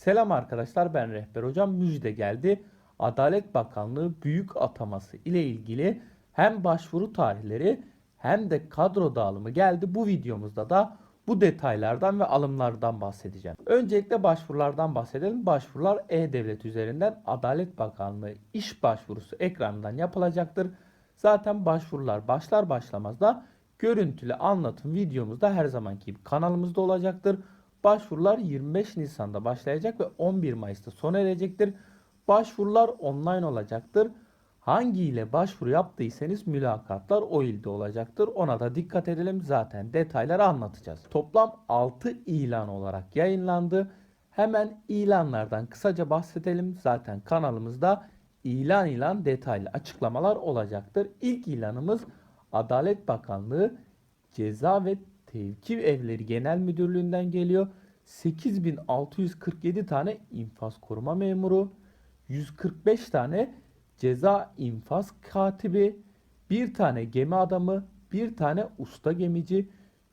Selam arkadaşlar ben Rehber Hocam müjde geldi. Adalet Bakanlığı büyük ataması ile ilgili hem başvuru tarihleri hem de kadro dağılımı geldi. Bu videomuzda da bu detaylardan ve alımlardan bahsedeceğim. Öncelikle başvurulardan bahsedelim. Başvurular E-Devlet üzerinden Adalet Bakanlığı iş başvurusu ekranından yapılacaktır. Zaten başvurular başlar başlamaz da görüntülü anlatım videomuzda her zamanki gibi kanalımızda olacaktır. Başvurular 25 Nisan'da başlayacak ve 11 Mayıs'ta sona erecektir. Başvurular online olacaktır. Hangi ile başvuru yaptıysanız mülakatlar o ilde olacaktır. Ona da dikkat edelim. Zaten detayları anlatacağız. Toplam 6 ilan olarak yayınlandı. Hemen ilanlardan kısaca bahsedelim. Zaten kanalımızda ilan ilan detaylı açıklamalar olacaktır. İlk ilanımız Adalet Bakanlığı Ceza ve Tevkif Evleri Genel Müdürlüğü'nden geliyor. 8647 tane infaz koruma memuru, 145 tane ceza infaz katibi, bir tane gemi adamı, bir tane usta gemici,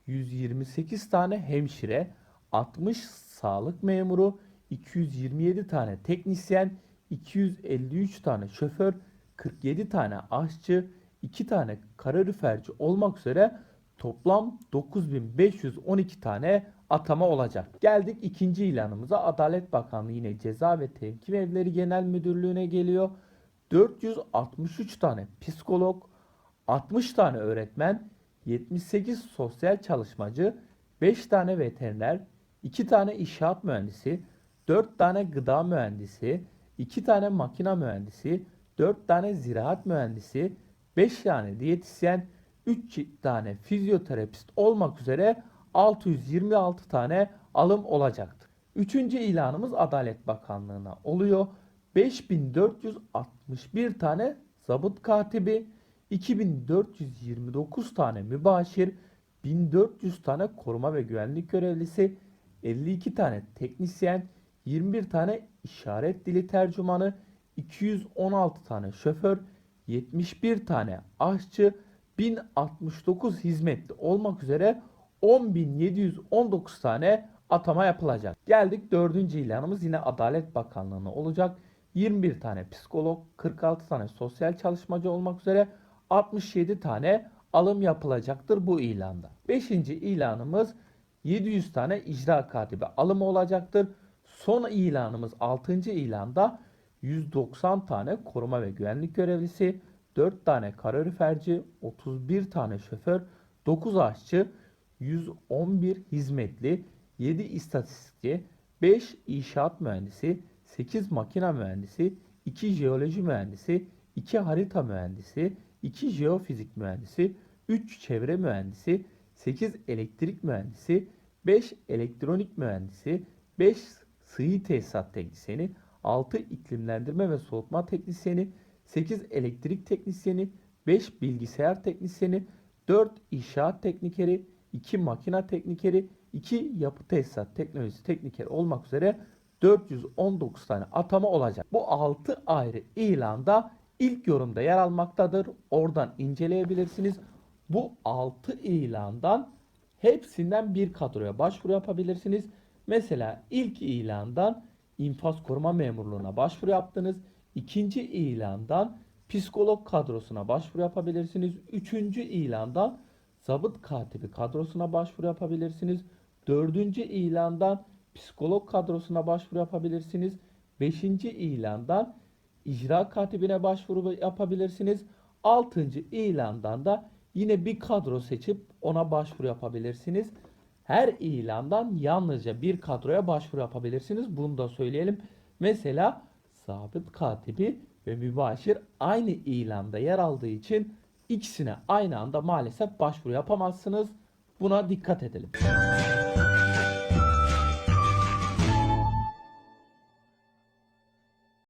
128 tane hemşire, 60 sağlık memuru, 227 tane teknisyen, 253 tane şoför, 47 tane aşçı, 2 tane kaloriferci olmak üzere toplam 9512 tane atama olacak. Geldik ikinci ilanımıza. Adalet Bakanlığı yine Ceza ve Tevkif Evleri Genel Müdürlüğü'ne geliyor. 463 tane psikolog, 60 tane öğretmen, 78 sosyal çalışmacı, 5 tane veteriner, 2 tane inşaat mühendisi, 4 tane gıda mühendisi, 2 tane makina mühendisi, 4 tane ziraat mühendisi, 5 tane diyetisyen, 3 tane fizyoterapist olmak üzere 626 tane alım olacaktır. Üçüncü ilanımız Adalet Bakanlığı'na oluyor. 5461 tane zabıt katibi, 2429 tane mübaşir, 1400 tane koruma ve güvenlik görevlisi, 52 tane teknisyen, 21 tane işaret dili tercümanı, 216 tane şoför, 71 tane aşçı, 1069 hizmetli olmak üzere 10.719 tane atama yapılacak. Geldik dördüncü ilanımız yine Adalet Bakanlığı'na olacak. 21 tane psikolog, 46 tane sosyal çalışmacı olmak üzere 67 tane alım yapılacaktır bu ilanda. Beşinci ilanımız 700 tane icra katibi alımı olacaktır. Son ilanımız 6. ilanda 190 tane koruma ve güvenlik görevlisi, 4 tane kaloriferci, 31 tane şoför, 9 aşçı, 111 hizmetli, 7 istatistikçi, 5 inşaat mühendisi, 8 makina mühendisi, 2 jeoloji mühendisi, 2 harita mühendisi, 2 jeofizik mühendisi, 3 çevre mühendisi, 8 elektrik mühendisi, 5 elektronik mühendisi, 5 sıvı tesisat teknisyeni, 6 iklimlendirme ve soğutma teknisyeni, 8 elektrik teknisyeni, 5 bilgisayar teknisyeni, 4 inşaat teknikeri, 2 makina teknikeri, 2 yapı tesisat teknolojisi teknikeri olmak üzere 419 tane atama olacak. Bu 6 ayrı ilanda ilk yorumda yer almaktadır. Oradan inceleyebilirsiniz. Bu 6 ilandan hepsinden bir kadroya başvuru yapabilirsiniz. Mesela ilk ilandan infaz koruma memurluğuna başvuru yaptınız. İkinci ilandan psikolog kadrosuna başvuru yapabilirsiniz. Üçüncü ilandan zabıt katibi kadrosuna başvuru yapabilirsiniz. Dördüncü ilandan psikolog kadrosuna başvuru yapabilirsiniz. Beşinci ilandan icra katibine başvuru yapabilirsiniz. Altıncı ilandan da yine bir kadro seçip ona başvuru yapabilirsiniz. Her ilandan yalnızca bir kadroya başvuru yapabilirsiniz. Bunu da söyleyelim. Mesela sabit katibi ve mübaşir aynı ilanda yer aldığı için ikisine aynı anda maalesef başvuru yapamazsınız. Buna dikkat edelim.